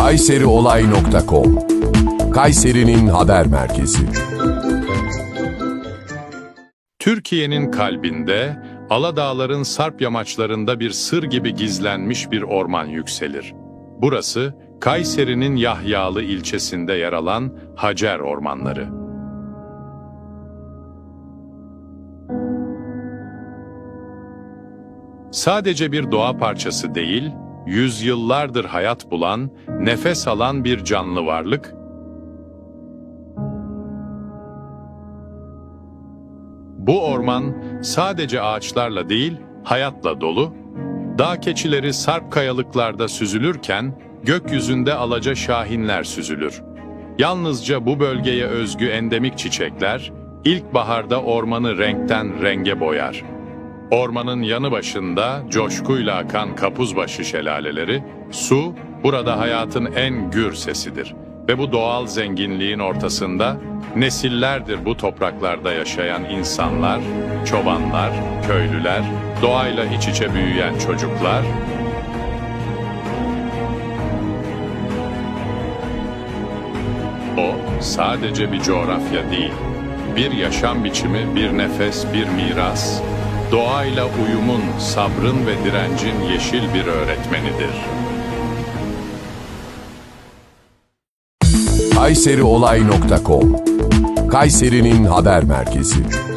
kayseriolay.com Kayseri'nin haber merkezi. Türkiye'nin kalbinde, Aladağların Sarp yamaçlarında bir sır gibi gizlenmiş bir orman yükselir. Burası, Kayseri'nin Yahyalı ilçesinde yer alan Hacer Ormanları. Sadece bir doğa parçası değil, yüzyıllardır hayat bulan, nefes alan bir canlı varlık, Bu orman sadece ağaçlarla değil, hayatla dolu. Dağ keçileri sarp kayalıklarda süzülürken, gökyüzünde alaca şahinler süzülür. Yalnızca bu bölgeye özgü endemik çiçekler, ilkbaharda ormanı renkten renge boyar. Ormanın yanı başında coşkuyla akan kapuzbaşı şelaleleri, su burada hayatın en gür sesidir. Ve bu doğal zenginliğin ortasında nesillerdir bu topraklarda yaşayan insanlar, çobanlar, köylüler, doğayla iç içe büyüyen çocuklar, O sadece bir coğrafya değil, bir yaşam biçimi, bir nefes, bir miras. Doğayla uyumun, sabrın ve direncin yeşil bir öğretmenidir. kayseriolay.com Kayseri'nin haber merkezi.